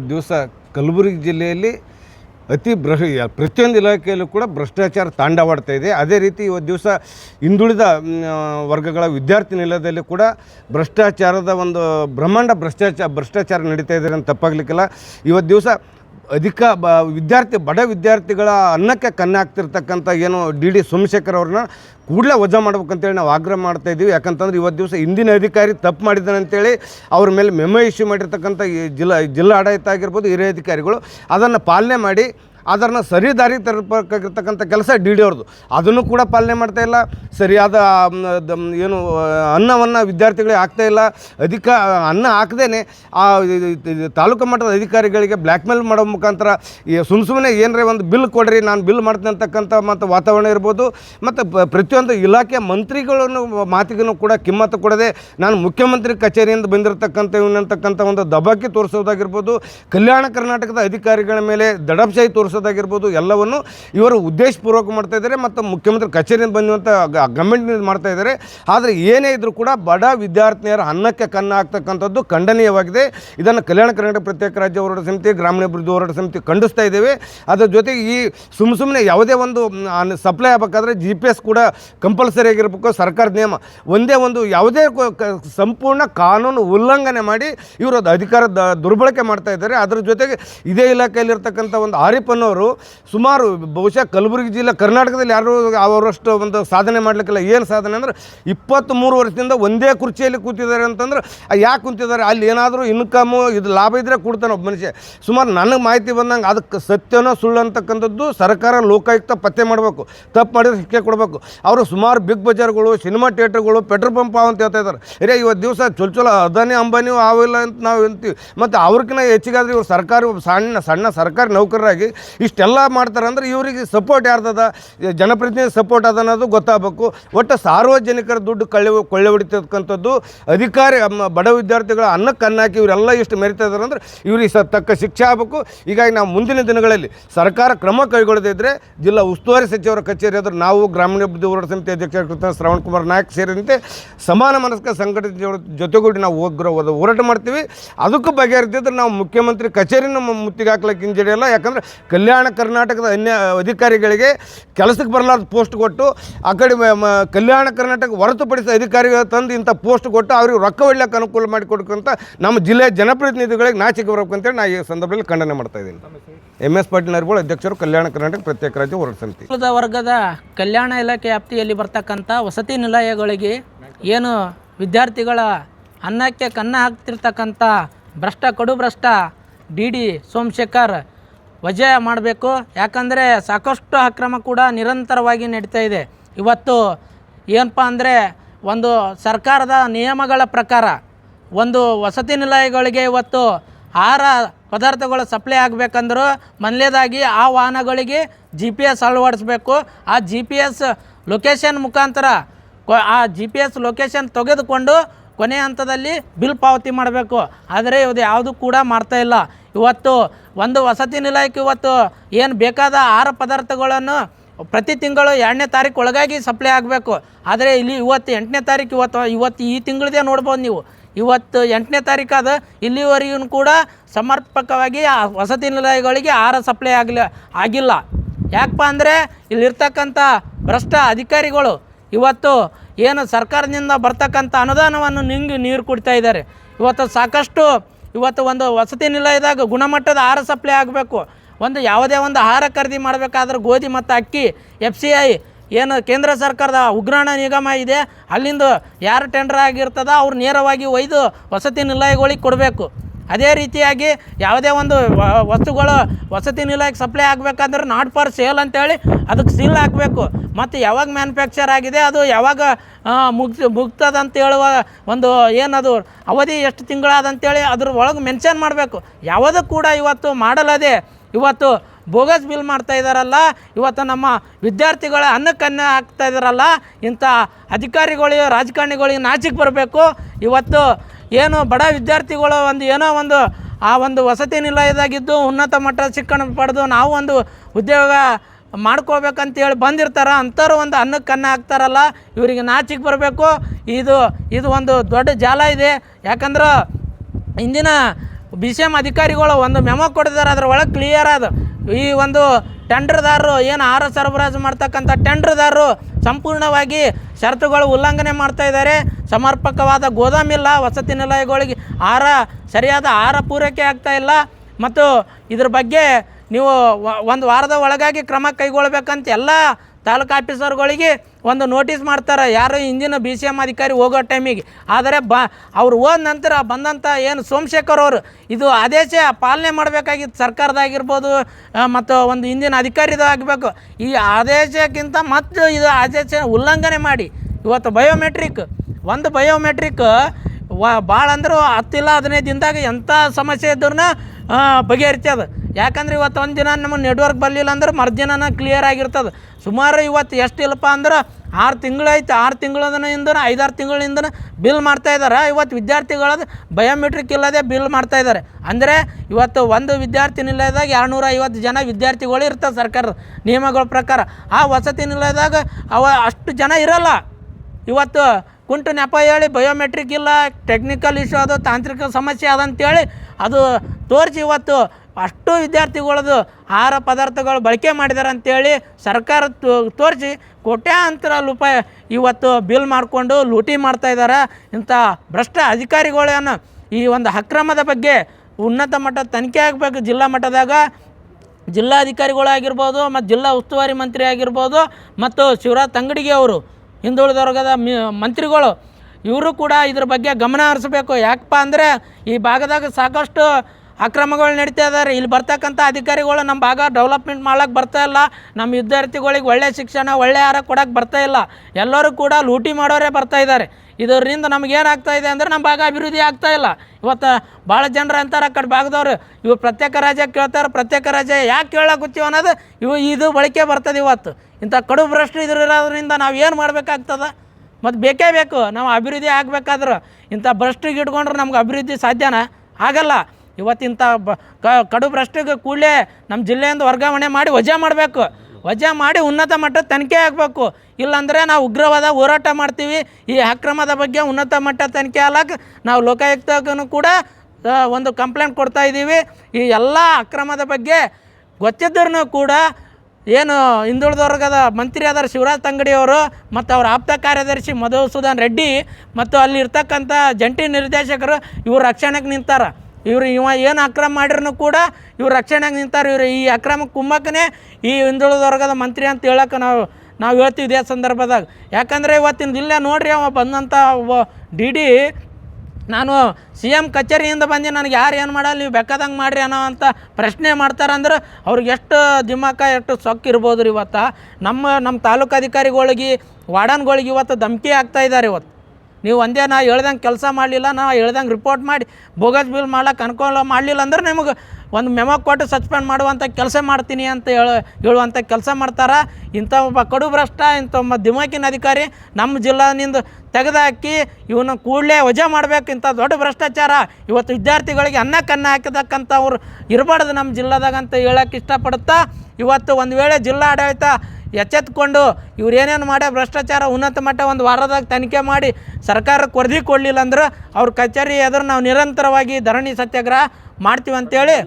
ದಿವಸ ಕಲಬುರಗಿ ಜಿಲ್ಲೆಯಲ್ಲಿ ಅತಿ ಭ್ರಷ್ ಪ್ರತಿಯೊಂದು ಇಲಾಖೆಯಲ್ಲೂ ಕೂಡ ಭ್ರಷ್ಟಾಚಾರ ತಾಂಡವಾಡ್ತಾ ಇದೆ. ಅದೇ ರೀತಿ ಇವತ್ತು ದಿವಸ ಹಿಂದುಳಿದ ವರ್ಗಗಳ ವಿದ್ಯಾರ್ಥಿ ನಿಲಯದಲ್ಲಿ ಕೂಡ ಭ್ರಷ್ಟಾಚಾರದ ಒಂದು ಬ್ರಹ್ಮಾಂಡ ಭ್ರಷ್ಟಾಚಾರ ಭ್ರಷ್ಟಾಚಾರ ನಡೀತಾ ಇದೆ ಅಂತ ತಪ್ಪಾಗಲಿಕ್ಕಿಲ್ಲ. ಇವತ್ತು ದಿವಸ ಅಧಿಕ ಬ ವಿದ್ಯಾರ್ಥಿ, ಬಡ ವಿದ್ಯಾರ್ಥಿಗಳ ಅನ್ನಕ್ಕೆ ಕನ್ನ ಆಗ್ತಿರ್ತಕ್ಕಂಥ ಏನು ಡಿ ಡಿ ಸೋಮಶೇಖರ್ ಅವ್ರನ್ನ ಕೂಡಲೇ ವಜಾ ಮಾಡ್ಬೇಕಂತೇಳಿ ನಾವು ಆಗ್ರಹ ಮಾಡ್ತಾ ಇದ್ದೀವಿ. ಯಾಕಂತಂದ್ರೆ ಇವತ್ತು ದಿವಸ ಹಿಂದಿನ ಅಧಿಕಾರಿ ತಪ್ಪು ಮಾಡಿದ್ದಾನೆ ಅಂತೇಳಿ ಅವ್ರ ಮೇಲೆ ಮೆಮೊ ಇಶ್ಯೂ ಮಾಡಿರ್ತಕ್ಕಂಥ ಈ ಜಿಲ್ಲಾ ಜಿಲ್ಲಾ ಆಡಳಿತ ಆಗಿರ್ಬೋದು ಹಿರಿಯ ಅಧಿಕಾರಿಗಳು ಅದನ್ನು ಪಾಲನೆ ಮಾಡಿ ಅದನ್ನು ಸರಿ ದಾರಿ ತರಬೇಕಾಗಿರ್ತಕ್ಕಂಥ ಕೆಲಸ ಡಿ ಡಿ ಅವ್ರದ್ದು. ಅದನ್ನು ಕೂಡ ಪಾಲನೆ ಮಾಡ್ತಾ ಇಲ್ಲ. ಸರಿಯಾದ ಏನು ಅನ್ನವನ್ನು ವಿದ್ಯಾರ್ಥಿಗಳಿಗೆ ಹಾಕ್ತಾ ಇಲ್ಲ. ಅಧಿಕ, ಅನ್ನ ಹಾಕ್ದೇ ತಾಲೂಕು ಮಟ್ಟದ ಅಧಿಕಾರಿಗಳಿಗೆ ಬ್ಲ್ಯಾಕ್ ಮೇಲ್ ಮಾಡೋ ಮುಖಾಂತರ, ಈ ಸುಮ್ಮ ಸುಮ್ಮನೆ ಏನರೇ ಒಂದು ಬಿಲ್ ಕೊಡ್ರಿ, ನಾನು ಬಿಲ್ ಮಾಡ್ತೀನಿ ಅಂತಕ್ಕಂಥ ಮತ್ತು ವಾತಾವರಣ ಇರ್ಬೋದು. ಮತ್ತು ಪ್ರತಿಯೊಂದು ಇಲಾಖೆ ಮಂತ್ರಿಗಳನ್ನು ಮಾತಿಗೂ ಕೂಡ ಕಿಮ್ಮತ್ತು ಕೊಡದೆ, ನಾನು ಮುಖ್ಯಮಂತ್ರಿ ಕಚೇರಿಯಿಂದ ಬಂದಿರತಕ್ಕಂಥ ಇವನಂತಕ್ಕಂಥ ಒಂದು ದಬಾಕಿ ತೋರಿಸೋದಾಗಿರ್ಬೋದು. ಕಲ್ಯಾಣ ಕರ್ನಾಟಕದ ಅಧಿಕಾರಿಗಳ ಮೇಲೆ ದಡಪ್ಶಾಹಿ ತೋರಿಸೋದಾಗಿರ್ಬೋದು ಎಲ್ಲವನ್ನು ಇವರು ಉದ್ದೇಶಪೂರ್ವಕ ಮಾಡ್ತಾ ಇದ್ದಾರೆ ಮತ್ತು ಮುಖ್ಯಮಂತ್ರಿ ಕಚೇರಿಯಿಂದ ಬಂದಿರುವಂಥ ಗವರ್ಮೆಂಟ್ನಿಂದ ಮಾಡ್ತಾ ಇದ್ದಾರೆ. ಆದರೆ ಏನೇ ಇದ್ದರೂ ಕೂಡ ಬಡ ವಿದ್ಯಾರ್ಥಿನಿಯರ ಅನ್ನಕ್ಕೆ ಕನ್ನ ಆಗ್ತಕ್ಕಂಥದ್ದು ಖಂಡನೀಯವಾಗಿದೆ. ಇದನ್ನು ಕಲ್ಯಾಣ ಕರ್ನಾಟಕ ಪ್ರತ್ಯೇಕ ರಾಜ್ಯ ಹೋರಾಟ ಸಮಿತಿ, ಗ್ರಾಮೀಣಾಭಿವೃದ್ಧಿ ಹೋರಾಟ ಸಮಿತಿ ಖಂಡಿಸ್ತಾ ಇದ್ದೇವೆ. ಅದರ ಜೊತೆಗೆ ಈ ಸುಮ್ಮ ಸುಮ್ಮನೆ ಯಾವುದೇ ಒಂದು ಸಪ್ಲೈ ಆಗಬೇಕಾದ್ರೆ ಜಿ ಪಿ ಎಸ್ ಕೂಡ ಕಂಪಲ್ಸರಿ ಆಗಿರಬೇಕು, ಸರ್ಕಾರದ ನಿಯಮ. ಒಂದೇ ಒಂದು ಯಾವುದೇ ಸಂಪೂರ್ಣ ಕಾನೂನು ಉಲ್ಲಂಘನೆ ಮಾಡಿ ಇವರು ಅದು ಅಧಿಕಾರ ದುರ್ಬಳಕೆ ಮಾಡ್ತಾ ಇದ್ದಾರೆ. ಅದರ ಜೊತೆಗೆ ಇದೇ ಇಲಾಖೆಯಲ್ಲಿರ್ತಕ್ಕಂಥ ಒಂದು ಆರಿಫ್ ಅನ್ನೋರು ಸುಮಾರು ಬಹುಶಃ ಕಲಬುರಗಿ ಜಿಲ್ಲೆ ಕರ್ನಾಟಕದಲ್ಲಿ ಯಾರು ಅವರಷ್ಟು ಒಂದು ಸಾಧನೆ ಮಾಡಲಿಕ್ಕಿಲ್ಲ. ಏನು ಸಾಧನೆ ಅಂದ್ರೆ ಇಪ್ಪತ್ತ್ಮೂರು ವರ್ಷದಿಂದ ಒಂದೇ ಕುರ್ಚಿಯಲ್ಲಿ ಕೂತಿದ್ದಾರೆ ಅಂತಂದ್ರೆ ಯಾಕೆ ಕುಂತಿದ್ದಾರೆ? ಅಲ್ಲಿ ಏನಾದರೂ ಇನ್ಕಮು ಇದು ಲಾಭ ಇದ್ದರೆ ಕೊಡ್ತಾನೆ ಒಬ್ಬ ಮನುಷ್ಯ. ಸುಮಾರು ನನಗೆ ಮಾಹಿತಿ ಬಂದಂಗೆ ಅದಕ್ಕೆ ಸತ್ಯನೋ ಸುಳ್ಳು ಅಂತಕ್ಕಂಥದ್ದು ಸರ್ಕಾರ ಲೋಕಾಯುಕ್ತ ಪತ್ತೆ ಮಾಡಬೇಕು. ತಪ್ಪು ಮಾಡಿದ್ರೆ ಶಿಕ್ಷೆ ಕೊಡಬೇಕು. ಅವರು ಸುಮಾರು ಬಿಗ್ ಬಜಾರ್ಗಳು, ಸಿನಿಮಾ ಥಿಯೇಟರ್ಗಳು, ಪೆಟ್ರೋಲ್ ಪಂಪ್ ಅಂತ ಹೇಳ್ತಾ ಇದ್ದಾರೆ. ಇರೇ ಇವತ್ತು ದಿವಸ ಚೊಲ್ ಚೊಲ ಅದಾನಿ, ಅಂಬಾನಿ ಅವಿಲ್ಲ ಅಂತ ನಾವು ಅಂತೀವಿ ಮತ್ತು ಅವ್ರಿಗಿಂತ ಹೆಚ್ಚಿಗಾದ್ರೆ ಇವರು ಸರ್ಕಾರಿ ಸಣ್ಣ ಸಣ್ಣ ಸರ್ಕಾರಿ ನೌಕರರಾಗಿ ಇಷ್ಟೆಲ್ಲ ಮಾಡ್ತಾರೆ ಅಂದ್ರೆ ಇವರಿಗೆ ಸಪೋರ್ಟ್ ಯಾರ್ದದ? ಜನಪ್ರತಿನಿಧಿ ಸಪೋರ್ಟ್ ಅದ ಅನ್ನೋದು ಗೊತ್ತಾಗಬೇಕು. ಒಟ್ಟು ಸಾರ್ವಜನಿಕರ ದುಡ್ಡು ಕಳ್ಳೆ, ಕೊಳ್ಳೆ ಹೊಡಿತಕ್ಕಂಥದ್ದು, ಅಧಿಕಾರಿ ಬಡ ವಿದ್ಯಾರ್ಥಿಗಳ ಅನ್ನಕ್ಕೆ ಅನ್ನಾಕಿ ಇವರೆಲ್ಲ ಇಷ್ಟು ಮೆರಿತಾ ಇದ್ದಾರೆ ಅಂದ್ರೆ ಇವ್ರಿಗೆ ಸ, ತಕ್ಕ ಶಿಕ್ಷೆ ಆಗಬೇಕು. ಹೀಗಾಗಿ ನಾವು ಮುಂದಿನ ದಿನಗಳಲ್ಲಿ ಸರ್ಕಾರ ಕ್ರಮ ಕೈಗೊಳ್ಳದಿದ್ದರೆ ಜಿಲ್ಲಾ ಉಸ್ತುವಾರಿ ಸಚಿವರ ಕಚೇರಿ ಎದುರು ನಾವು ಗ್ರಾಮೀಣಾಭಿವೃದ್ಧಿ ಹೋರಾಟ ಸಮಿತಿ ಅಧ್ಯಕ್ಷ ಶ್ರವಣ್ ಕುಮಾರ್ ನಾಯಕ್ ಸೇರಿದಂತೆ ಸಮಾನ ಮನಸ್ಕ ಸಂಘಟನೆ ಜೊತೆಗೂಡಿ ನಾವು ಹೋಗ್ರ ಹೋರಾಟ ಮಾಡ್ತೀವಿ. ಅದಕ್ಕೂ ಬಗೆಹರಿದಿದ್ರೆ ನಾವು ಮುಖ್ಯಮಂತ್ರಿ ಕಚೇರಿನ ಮುತ್ತಿಗೆ ಹಾಕ್ಲಿಕ್ಕೆ ಹಿಂಜರಿಯಲ್ಲ. ಯಾಕಂದ್ರೆ ಕಲ್ಯಾಣ ಕರ್ನಾಟಕದ ಅನ್ಯ ಅಧಿಕಾರಿಗಳಿಗೆ ಕೆಲಸಕ್ಕೆ ಬರಲಾರ್ದ ಪೋಸ್ಟ್ ಕೊಟ್ಟು, ಆ ಕಡೆ ಕಲ್ಯಾಣ ಕರ್ನಾಟಕ ಹೊರತುಪಡಿಸಿ ಅಧಿಕಾರಿಗಳು ತಂದು ಇಂಥ ಪೋಸ್ಟ್ ಕೊಟ್ಟು ಅವ್ರಿಗೆ ರೊಕ್ಕ ಒಳ್ಳೆಯಕ್ಕೆ ಅನುಕೂಲ ಮಾಡಿಕೊಡ್ಕಂತ ನಮ್ಮ ಜಿಲ್ಲೆಯ ಜನಪ್ರತಿನಿಧಿಗಳಿಗೆ ನಾಚಿಕೆ ಬರಬೇಕಂತೇಳಿ ನಾನು ಈ ಸಂದರ್ಭದಲ್ಲಿ ಖಂಡನೆ ಮಾಡ್ತಾ ಇದ್ದೀನಿ. ಎಂ ಎಸ್ ಪಾಟೀಲ್ ಅಧ್ಯಕ್ಷರು ಕಲ್ಯಾಣ ಕರ್ನಾಟಕ ಪ್ರತ್ಯೇಕ ರಾಜ್ಯ ಹೋರಾಟ ಸಮಿತಿ. ವರ್ಗದ ಕಲ್ಯಾಣ ಇಲಾಖೆ ವ್ಯಾಪ್ತಿಯಲ್ಲಿ ಬರ್ತಕ್ಕಂಥ ವಸತಿ ನಿಲಯಗಳಿಗೆ ಏನು ವಿದ್ಯಾರ್ಥಿಗಳ ಅನ್ನಕ್ಕೆ ಕನ್ನ ಹಾಕ್ತಿರ್ತಕ್ಕಂಥ ಭ್ರಷ್ಟ, ಕಡು ಭ್ರಷ್ಟ ಡಿ ಡಿ ಸೋಮಶೇಖರ್ ವಜೆ ಮಾಡಬೇಕು. ಯಾಕಂದರೆ ಸಾಕಷ್ಟು ಅಕ್ರಮ ಕೂಡ ನಿರಂತರವಾಗಿ ನಡೀತಾ ಇದೆ. ಇವತ್ತು ಏನಪ್ಪ ಅಂದರೆ ಒಂದು ಸರ್ಕಾರದ ನಿಯಮಗಳ ಪ್ರಕಾರ ಒಂದು ವಸತಿ ನಿಲಯಗಳಿಗೆ ಇವತ್ತು ಆಹಾರ ಪದಾರ್ಥಗಳು ಸಪ್ಲೈ ಆಗಬೇಕಂದ್ರೂ ಮೊದಲೇದಾಗಿ ಆ ವಾಹನಗಳಿಗೆ ಜಿ ಪಿ ಎಸ್ ಅಳವಡಿಸ್ಬೇಕು. ಆ ಜಿ ಪಿ ಎಸ್ ಲೊಕೇಶನ್ ಮುಖಾಂತರ ಆ ಜಿ ಪಿ ಎಸ್ ಲೊಕೇಶನ್ ತೆಗೆದುಕೊಂಡು ಕೊನೆ ಹಂತದಲ್ಲಿ ಬಿಲ್ ಪಾವತಿ ಮಾಡಬೇಕು. ಆದರೆ ಇದು ಯಾವುದು ಕೂಡ ಮಾಡ್ತಾ ಇಲ್ಲ. ಇವತ್ತು ಒಂದು ವಸತಿ ನಿಲಯಕ್ಕೆ ಇವತ್ತು ಏನು ಬೇಕಾದ ಆಹಾರ ಪದಾರ್ಥಗಳನ್ನು ಪ್ರತಿ ತಿಂಗಳು ಎರಡನೇ ತಾರೀಕು ಒಳಗಾಗಿ ಸಪ್ಲೈ ಆಗಬೇಕು. ಆದರೆ ಇಲ್ಲಿ ಇವತ್ತು ಎಂಟನೇ ತಾರೀಕು ಇವತ್ತು ಇವತ್ತು ಈ ತಿಂಗಳದೇ ನೋಡ್ಬೋದು ನೀವು. ಇವತ್ತು ಎಂಟನೇ ತಾರೀಕಾದ ಇಲ್ಲಿವರೆಗೂ ಕೂಡ ಸಮರ್ಪಕವಾಗಿ ಆ ವಸತಿ ನಿಲಯಗಳಿಗೆ ಆಹಾರ ಸಪ್ಲೈ ಆಗಲಿ, ಆಗಿಲ್ಲ. ಯಾಕಪ್ಪ ಅಂದರೆ ಇಲ್ಲಿರ್ತಕ್ಕಂಥ ಭ್ರಷ್ಟ ಅಧಿಕಾರಿಗಳು ಇವತ್ತು ಏನು ಸರ್ಕಾರದಿಂದ ಬರ್ತಕ್ಕಂಥ ಅನುದಾನವನ್ನು ನಿಂಗೆ ನೀರು ಕೊಡ್ತಾ ಇದ್ದಾರೆ. ಇವತ್ತು ಸಾಕಷ್ಟು ಇವತ್ತು ಒಂದು ವಸತಿ ನಿಲಯದಾಗ ಗುಣಮಟ್ಟದ ಆಹಾರ ಸಪ್ಲೈ ಆಗಬೇಕು. ಒಂದು ಯಾವುದೇ ಒಂದು ಆಹಾರ ಖರೀದಿ ಮಾಡಬೇಕಾದ್ರೆ ಗೋಧಿ ಮತ್ತು ಅಕ್ಕಿ ಎಫ್ ಸಿ ಐ ಏನು ಕೇಂದ್ರ ಸರ್ಕಾರದ ಉಗ್ರಾಣ ನಿಗಮ ಇದೆ. ಅಲ್ಲಿಂದ ಯಾರು ಟೆಂಡರ್ ಆಗಿರ್ತದ, ಅವ್ರು ನೇರವಾಗಿ ಒಯ್ದು ವಸತಿ ನಿಲಯಗಳಿಗೆ ಕೊಡಬೇಕು. ಅದೇ ರೀತಿಯಾಗಿ ಯಾವುದೇ ಒಂದು ವಸ್ತುಗಳು ವಸತಿ ನಿಲಯಕ್ಕೆ ಸಪ್ಲೈ ಆಗಬೇಕಂದ್ರೆ ನಾಟ್ ಫಾರ್ ಸೇಲ್ ಅಂತೇಳಿ ಅದಕ್ಕೆ ಸೀಲ್ ಹಾಕಬೇಕು. ಮತ್ತು ಯಾವಾಗ ಮ್ಯಾನುಫ್ಯಾಕ್ಚರ್ ಆಗಿದೆ ಅದು ಯಾವಾಗ ಆ, ಮುಗ್ಸ್ ಮುಗ್ತದ ಅಂತ ಹೇಳುವ ಒಂದು ಏನದು ಅವಧಿ ಎಷ್ಟು ತಿಂಗಳಾದಂತೇಳಿ ಅದ್ರ ಒಳಗೆ ಮೆನ್ಷನ್ ಮಾಡಬೇಕು. ಯಾವುದೂ ಕೂಡ ಇವತ್ತು ಮಾಡಲದೆ ಇವತ್ತು ಬೋಗಸ್ ಬಿಲ್ ಮಾಡ್ತಾ ಇದ್ದಾರಲ್ಲ ಇವತ್ತು ನಮ್ಮ ವಿದ್ಯಾರ್ಥಿಗಳ ಅನ್ನಕ್ಕನ್ನ ಹಾಕ್ತಾ ಇದ್ದಾರಲ್ಲ ಇಂಥ ಅಧಿಕಾರಿಗಳಿಗೆ ರಾಜಕಾರಣಿಗಳಿಗೆ ನಾಚಿಕೆ ಬರಬೇಕು. ಇವತ್ತು ಏನು ಬಡ ವಿದ್ಯಾರ್ಥಿಗಳು ಒಂದು ಏನೋ ಒಂದು, ಆ ಒಂದು ವಸತಿ ನಿಲಯದಾಗಿದ್ದು ಉನ್ನತ ಮಟ್ಟದ ಶಿಕ್ಷಣ ಪಡೆದು ನಾವು ಒಂದು ಉದ್ಯೋಗ ಮಾಡ್ಕೋಬೇಕಂತೇಳಿ ಬಂದಿರ್ತಾರೆ, ಅಂಥವ್ರು ಒಂದು ಅನ್ನಕ್ಕೆ ಅನ್ನ ಹಾಕ್ತಾರಲ್ಲ, ಇವರಿಗೆ ನಾಚಿಕೆ ಬರಬೇಕು. ಇದು ಇದು ಒಂದು ದೊಡ್ಡ ಜಾಲ ಇದೆ. ಯಾಕಂದ್ರೆ ಇಂದಿನ ಬಿ ಸಿ ಎಂ ಅಧಿಕಾರಿಗಳು ಒಂದು ಮೆಮೊ ಕೊಟ್ಟಿದ್ದಾರೆ, ಅದ್ರ ಒಳಗೆ ಕ್ಲಿಯರ್ ಅದು ಈ ಒಂದು ಟೆಂಡರ್ದಾರರು, ಏನು ಆಹಾರ ಸರಬರಾಜು ಮಾಡ್ತಕ್ಕಂಥ ಟೆಂಡರ್ದಾರರು ಸಂಪೂರ್ಣವಾಗಿ ಷರತ್ತುಗಳು ಉಲ್ಲಂಘನೆ ಮಾಡ್ತಾ ಇದ್ದಾರೆ. ಸಮರ್ಪಕವಾದ ಗೋದಾಮಿಲ್ಲ ವಸತಿ ನಿಲಯಗಳಿಗೆ ಆಹಾರ ಸರಿಯಾದ ಆಹಾರ ಪೂರೈಕೆ ಆಗ್ತಾ ಇಲ್ಲ. ಮತ್ತು ಇದ್ರ ಬಗ್ಗೆ ನೀವು ಒಂದು ವಾರದ ಒಳಗಾಗಿ ಕ್ರಮ ಕೈಗೊಳ್ಬೇಕಂತ ಎಲ್ಲ ತಾಲೂಕು ಆಫೀಸರ್ಗಳಿಗೆ ಒಂದು ನೋಟಿಸ್ ಮಾಡ್ತಾರೆ. ಯಾರು ಹಿಂದಿನ ಬಿ ಸಿ ಎಂ ಅಧಿಕಾರಿ ಹೋಗೋ ಟೈಮಿಗೆ. ಆದರೆ ಬ, ಅವ್ರು ಹೋದ ನಂತರ ಬಂದಂಥ ಏನು ಸೋಮಶೇಖರ್ ಅವರು, ಇದು ಆದೇಶ ಪಾಲನೆ ಮಾಡಬೇಕಾಗಿತ್ತು. ಸರ್ಕಾರದಾಗಿರ್ಬೋದು ಮತ್ತು ಒಂದು ಹಿಂದಿನ ಅಧಿಕಾರಿದು ಆಗಬೇಕು ಈ ಆದೇಶಕ್ಕಿಂತ ಮತ್ತು ಇದು ಆದೇಶ ಉಲ್ಲಂಘನೆ ಮಾಡಿ. ಇವತ್ತು ಬಯೋಮೆಟ್ರಿಕ್, ಒಂದು ಬಯೋಮೆಟ್ರಿಕ್, ವ, ಭಾಳ ಅಂದ್ರೆ ಹತ್ತಿಲ್ಲ. ಹದಿನೈದು ದಿನದಾಗ ಎಂಥ ಸಮಸ್ಯೆ ಇದ್ರೂ ಬಗೆಹರಿತದ. ಯಾಕಂದ್ರೆ ಇವತ್ತು ಒಂದು ದಿನ ನಮ್ಮ ನೆಟ್ವರ್ಕ್ ಬರಲಿಲ್ಲ ಅಂದ್ರೆ ಮರ್ದಿನ ಕ್ಲಿಯರ್ ಆಗಿರ್ತದೆ. ಸುಮಾರು ಇವತ್ತು ಎಷ್ಟು ಇಲ್ಲಪ್ಪ ಅಂದ್ರೆ ಆರು ತಿಂಗಳೈತೆ ಆರು ತಿಂಗಳಿಂದ ಐದಾರು ತಿಂಗಳಿಂದ ಬಿಲ್ ಮಾಡ್ತಾ ಇದ್ದಾರೆ ಇವತ್ತು ವಿದ್ಯಾರ್ಥಿಗಳದ್ದು ಬಯೋಮೆಟ್ರಿಕ್ ಇಲ್ಲದೆ ಬಿಲ್ ಮಾಡ್ತಾ ಇದ್ದಾರೆ ಅಂದರೆ ಇವತ್ತು ಒಂದು ವಿದ್ಯಾರ್ಥಿ ನಿಲಯದಾಗ ಎರಡುನೂರ ಐವತ್ತು ಜನ ವಿದ್ಯಾರ್ಥಿಗಳು ಇರ್ತದೆ ಸರ್ಕಾರದ ನಿಯಮಗಳ ಪ್ರಕಾರ. ಆ ವಸತಿ ನಿಲಯದಾಗ ಅವ ಅಷ್ಟು ಜನ ಇರಲ್ಲ. ಇವತ್ತು ಕುಂಟು ನೆಪ ಹೇಳಿ ಬಯೋಮೆಟ್ರಿಕ್ ಇಲ್ಲ ಟೆಕ್ನಿಕಲ್ ಇಶ್ಯೂ ಅದು, ತಾಂತ್ರಿಕ ಸಮಸ್ಯೆ ಅದಂತೇಳಿ ಅದು ತೋರಿಸಿ ಇವತ್ತು ಅಷ್ಟು ವಿದ್ಯಾರ್ಥಿಗಳದು ಆಹಾರ ಪದಾರ್ಥಗಳು ಬಳಕೆ ಮಾಡಿದ್ದಾರೆ ಅಂತೇಳಿ ಸರ್ಕಾರ ತೋರಿಸಿ ಕೋಟ್ಯಾಂತರ ರೂಪಾಯಿ ಇವತ್ತು ಬಿಲ್ ಮಾಡಿಕೊಂಡು ಲೂಟಿ ಮಾಡ್ತಾ ಇದ್ದಾರೆ ಇಂಥ ಭ್ರಷ್ಟ ಅಧಿಕಾರಿಗಳನ್ನ ಈ ಒಂದು ಅಕ್ರಮದ ಬಗ್ಗೆ ಉನ್ನತ ಮಟ್ಟ ತನಿಖೆ ಆಗಬೇಕು. ಜಿಲ್ಲಾ ಮಟ್ಟದಾಗ ಜಿಲ್ಲಾಧಿಕಾರಿಗಳಾಗಿರ್ಬೋದು ಮತ್ತು ಜಿಲ್ಲಾ ಉಸ್ತುವಾರಿ ಮಂತ್ರಿ ಆಗಿರ್ಬೋದು ಮತ್ತು ಶಿವರಾಜ್ ತಂಗಡಿಗೆ ಅವರು ಹಿಂದುಳಿದ ವರ್ಗದ ಮಿ, ಮಂತ್ರಿಗಳು ಇವರು ಕೂಡ ಇದ್ರ ಬಗ್ಗೆ ಗಮನ ಹರಿಸಬೇಕು. ಯಾಕಪ್ಪ ಅಂದರೆ ಈ ಭಾಗದಾಗ ಸಾಕಷ್ಟು ಅಕ್ರಮಗಳು ನಡೀತಾ ಇದ್ದಾರೆ ಇಲ್ಲಿ ಬರ್ತಕ್ಕಂಥ ಅಧಿಕಾರಿಗಳು ನಮ್ಮ ಭಾಗ ಡೆವಲಪ್ಮೆಂಟ್ ಮಾಡೋಕ್ಕೆ ಬರ್ತಾ ಇಲ್ಲ. ನಮ್ಮ ವಿದ್ಯಾರ್ಥಿಗಳಿಗೆ ಒಳ್ಳೆಯ ಶಿಕ್ಷಣ ಒಳ್ಳೆಯ ಆಹಾರ ಕೊಡೋಕ್ಕೆ ಬರ್ತಾ ಇಲ್ಲ. ಎಲ್ಲರೂ ಕೂಡ ಲೂಟಿ ಮಾಡೋರೇ ಬರ್ತಾ ಇದ್ದಾರೆ ಇದರಿಂದ ನಮಗೇನಾಗ್ತಾ ಇದೆ ಅಂದರೆ ನಮ್ಮ ಭಾಗ ಅಭಿವೃದ್ಧಿ ಆಗ್ತಾ ಇಲ್ಲ. ಇವತ್ತು ಭಾಳ ಜನರು ಅಂತಾರೆ ಕಡೆ ಭಾಗದವ್ರು, ಇವು ಪ್ರತ್ಯೇಕ ರಾಜ್ಯ ಕೇಳ್ತಾರೆ, ಪ್ರತ್ಯೇಕ ರಾಜ್ಯ ಯಾಕೆ ಕೇಳಾಕತ್ತೀವಿ ಅನ್ನೋದು ಇವು ಇದು ಬಳಕೆ ಬರ್ತದೆ ಇವತ್ತು. ಇಂಥ ಕಡು ಭ್ರಷ್ಟ ಇದ್ರಿರೋದ್ರಿಂದ ನಾವು ಏನು ಮಾಡಬೇಕಾಗ್ತದೆ? ಮತ್ತು ಬೇಕೇ ಬೇಕು. ನಾವು ಅಭಿವೃದ್ಧಿ ಆಗಬೇಕಾದ್ರೆ ಇಂಥ ಭ್ರಷ್ಟಿಗೆ ಇಟ್ಕೊಂಡ್ರೆ ನಮ್ಗೆ ಅಭಿವೃದ್ಧಿ ಸಾಧ್ಯನಾ? ಆಗಲ್ಲ. ಇವತ್ತಿಂಥ ಬ ಕಡು ಭ್ರಷ್ಟಿಗೆ ಕೂಡಲೇ ನಮ್ಮ ಜಿಲ್ಲೆಯಿಂದ ವರ್ಗಾವಣೆ ಮಾಡಿ ವಜಾ ಮಾಡಬೇಕು. ವಜಾ ಮಾಡಿ ಉನ್ನತ ಮಟ್ಟದ ತನಿಖೆ ಆಗಬೇಕು. ಇಲ್ಲಾಂದರೆ ನಾವು ಉಗ್ರವಾದ ಹೋರಾಟ ಮಾಡ್ತೀವಿ. ಈ ಅಕ್ರಮದ ಬಗ್ಗೆ ಉನ್ನತ ಮಟ್ಟ ತನಿಖೆ ಆಗಕ್ಕೆ ನಾವು ಲೋಕಾಯುಕ್ತಗೂ ಕೂಡ ಒಂದು ಕಂಪ್ಲೇಂಟ್ ಕೊಡ್ತಾ ಇದ್ದೀವಿ. ಈ ಎಲ್ಲ ಅಕ್ರಮದ ಬಗ್ಗೆ ಗೊತ್ತಿದ್ದರೂ ಕೂಡ ಏನು ಹಿಂದುಳಿದ ವರ್ಗದ ಮಂತ್ರಿ ಆದಾರ ಶಿವರಾಜ್ ತಂಗಡಿಯವರು ಮತ್ತು ಅವರ ಆಪ್ತ ಕಾರ್ಯದರ್ಶಿ ಮಧುಸೂದನ್ ರೆಡ್ಡಿ ಮತ್ತು ಅಲ್ಲಿರ್ತಕ್ಕಂಥ ಜಂಟಿ ನಿರ್ದೇಶಕರು ಇವ್ರು ರಕ್ಷಣೆಗೆ ನಿಂತಾರ. ಇವರು ಇವ ಏನು ಅಕ್ರಮ ಮಾಡಿರೂ ಕೂಡ ಇವ್ರು ರಕ್ಷಣೆಗೆ ನಿಂತಾರೆ ಇವರು. ಈ ಅಕ್ರಮ ಕುಂಭಕ್ಕನೇ ಈ ಹಿಂದುಳಿದ ವರ್ಗದ ಮಂತ್ರಿ ಅಂತ ಹೇಳೋಕೆ ನಾವು ನಾವು ಹೇಳ್ತೀವಿ ಇದೇ ಸಂದರ್ಭದಾಗ. ಯಾಕಂದರೆ ಇವತ್ತಿನ ಜಿಲ್ಲೆ ನೋಡ್ರಿ ಅವ ಬಂದಂಥ ಡಿ ಡಿ, ನಾನು ಸಿ ಎಂ ಕಚೇರಿಯಿಂದ ಬಂದು, ನನಗೆ ಯಾರು ಏನು ಮಾಡಲ್ಲ, ನೀವು ಬೇಕಾದಂಗೆ ಮಾಡ್ರಿ ಅನ್ನೋ ಅಂತ ಪ್ರಶ್ನೆ ಮಾಡ್ತಾರಂದ್ರೆ ಅವ್ರಿಗೆ ಎಷ್ಟು ದಿಮಾಕ, ಎಷ್ಟು ಸೊಕ್ಕು ಇರ್ಬೋದು ರೀ ಇವತ್ತು? ನಮ್ಮ ನಮ್ಮ ತಾಲೂಕು ಅಧಿಕಾರಿಗಳಿಗೆ, ವಾರ್ಡನ್ಗಳಿಗೆ ಇವತ್ತು ಧಮಕಿ ಆಗ್ತಾ ಇದ್ದಾರೆ ಇವತ್ತು. ನೀವು ಒಂದೇ, ನಾ ಹೇಳ್ದಂಗೆ ಕೆಲಸ ಮಾಡಲಿಲ್ಲ, ನಾ ಹೇಳ್ದಂಗೆ ರಿಪೋರ್ಟ್ ಮಾಡಿ, ಬೋಗಸ್ ಬಿಲ್ ಮಾಡ್ಲಿಕ್ಕೆ ಅನುಕೂಲ ಮಾಡಲಿಲ್ಲ ಅಂದ್ರೆ ನಿಮಗೆ ಒಂದು ಮೆಮೊ ಕೊಟ್ಟು ಸಸ್ಪೆಂಡ್ ಮಾಡುವಂಥ ಕೆಲಸ ಮಾಡ್ತೀನಿ ಅಂತ ಹೇಳ ಹೇಳುವಂಥ ಕೆಲಸ ಮಾಡ್ತಾರೆ. ಇಂಥ ಒಬ್ಬ ಕಡು ಭ್ರಷ್ಟ, ಇಂಥ ಒಬ್ಬ ದಿಮಾಕಿನ ಅಧಿಕಾರಿ ನಮ್ಮ ಜಿಲ್ಲಾನಿಂದ ತೆಗೆದಾಕಿ ಇವನ್ನ ಕೂಡಲೇ ವಜಾ ಮಾಡಬೇಕು, ಇಂಥ ದೊಡ್ಡ ಭ್ರಷ್ಟಾಚಾರ. ಇವತ್ತು ವಿದ್ಯಾರ್ಥಿಗಳಿಗೆ ಅನ್ನ ಕನ್ನ ಹಾಕಿದಕ್ಕಂಥವ್ರು ಇರಬಾರ್ದು ನಮ್ಮ ಜಿಲ್ಲಾದಾಗ ಅಂತ ಹೇಳಕ್ಕೆ ಇಷ್ಟಪಡುತ್ತಾ, ಇವತ್ತು ಒಂದು ವೇಳೆ ಜಿಲ್ಲಾ ಆಡಳಿತ ಎಚ್ಚೆತ್ಕೊಂಡು ಇವ್ರೇನೇನು ಮಾಡ್ಯ? ಭ್ರಷ್ಟಾಚಾರ ಉನ್ನತ ಮಟ್ಟ ಒಂದು ವಾರದಾಗ ತನಿಖೆ ಮಾಡಿ ಸರ್ಕಾರಕ್ಕೆ ಕೊರದಿ ಕೊಡಲಿಲ್ಲ ಅಂದ್ರೆ ಅವ್ರ ಕಚೇರಿ ಎದುರು ನಾವು ನಿರಂತರವಾಗಿ ಧರಣಿ ಸತ್ಯಾಗ್ರಹ ಮಾಡ್ತೀವಿ ಅಂತೇಳಿ.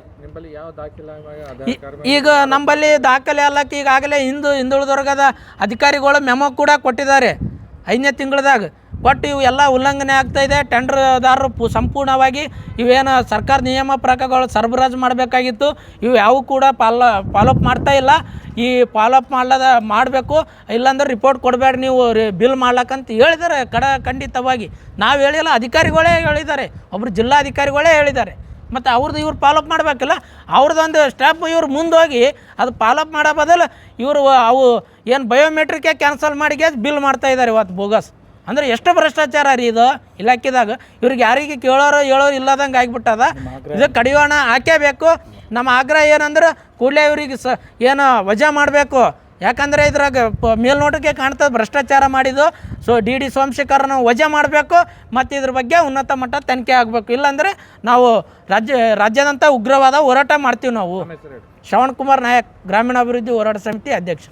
ಈಗ ನಂಬಲ್ಲಿ ದಾಖಲೆ ಅಲ್ಲಕ್ಕೆ ಈಗಾಗಲೇ ಹಿಂದು ಹಿಂದುಳಿದ ವರ್ಗದ ಅಧಿಕಾರಿಗಳು ಮೆಮೊ ಕೂಡ ಕೊಟ್ಟಿದ್ದಾರೆ ಐದನೇ ತಿಂಗಳದಾಗ. ಕೊಟ್ಟು ಇವು ಎಲ್ಲ ಉಲ್ಲಂಘನೆ ಆಗ್ತಾ ಇದೆ. ಟೆಂಡರ್ದಾರರು ಪು ಸಂಪೂರ್ಣವಾಗಿ ಇವೇನು ಸರ್ಕಾರ ನಿಯಮ ಪ್ರಕಾರಗಳು ಸರಬರಾಜು ಮಾಡಬೇಕಾಗಿತ್ತು. ಇವು ಯಾವೂ ಕೂಡ ಪಾಲ ಫಾಲೋಅಪ್ ಮಾಡ್ತಾ ಇಲ್ಲ. ಈ ಫಾಲೋಅಪ್ ಮಾಡ್ಲದ, ಮಾಡಬೇಕು. ಇಲ್ಲಾಂದ್ರೆ ರಿಪೋರ್ಟ್ ಕೊಡಬೇಡಿ ನೀವು ಬಿಲ್ ಮಾಡ್ಲಕ್ಕಂತ ಹೇಳಿದ್ದಾರೆ. ಕಡ, ಖಂಡಿತವಾಗಿ. ನಾವು ಹೇಳಿಲ್ಲ, ಅಧಿಕಾರಿಗಳೇ ಹೇಳಿದ್ದಾರೆ. ಒಬ್ಬರು ಜಿಲ್ಲಾಧಿಕಾರಿಗಳೇ ಹೇಳಿದ್ದಾರೆ. ಮತ್ತು ಅವ್ರದ್ದು ಇವ್ರು ಫಾಲೋಅಪ್ ಮಾಡಬೇಕಲ್ಲ. ಅವ್ರದ್ದೊಂದು ಸ್ಟೆಪ್ ಇವ್ರು ಮುಂದೋಗಿ ಅದು ಫಾಲೋಅಪ್ ಮಾಡೋ ಬದಲು ಇವರು ಅವು ಏನು ಬಯೋಮೆಟ್ರಿಕೇ ಕ್ಯಾನ್ಸಲ್ ಮಾಡಿ ಬಿಲ್ ಮಾಡ್ತಾ ಇದ್ದಾರೆ ಇವತ್ತು ಬೋಗಸ್. ಅಂದ್ರೆ ಎಷ್ಟು ಭ್ರಷ್ಟಾಚಾರ ರೀ ಇದು ಇಲಾಖೆದಾಗ. ಇವ್ರಿಗೆ ಯಾರಿಗೆ ಕೇಳೋರು ಹೇಳೋರು ಇಲ್ಲದಂಗೆ ಆಗಿಬಿಟ್ಟದ. ಇದು ಕಡಿಯೋಣ ಹಾಕೇಬೇಕು ನಮ್ಮ ಆಗ್ರಹ ಏನಂದ್ರೆ ಕೂಡಲೇ ಇವ್ರಿಗೆ ಸ ಏನು ವಜಾ ಮಾಡಬೇಕು. ಯಾಕಂದರೆ ಇದ್ರಾಗ ಪ ಮೇಲ್ನೋಟಕ್ಕೆ ಕಾಣ್ತದೆ ಭ್ರಷ್ಟಾಚಾರ ಮಾಡಿದ್ದು. ಸೊ ಡಿ ಡಿ ಸೋಮಶೇಖರನ ವಜಾ ಮಾಡಬೇಕು. ಮತ್ತು ಇದ್ರ ಬಗ್ಗೆ ಉನ್ನತ ಮಟ್ಟ ತನಿಖೆ ಆಗಬೇಕು. ಇಲ್ಲಾಂದರೆ ನಾವು ರಾಜ್ಯ ರಾಜ್ಯದಂಥ ಉಗ್ರವಾದ ಹೋರಾಟ ಮಾಡ್ತೀವಿ ನಾವು. ಶ್ರವಣ್ ಕುಮಾರ್ ನಾಯಕ್ ಗ್ರಾಮೀಣಾಭಿವೃದ್ಧಿ ಹೋರಾಟ ಸಮಿತಿ ಅಧ್ಯಕ್ಷ.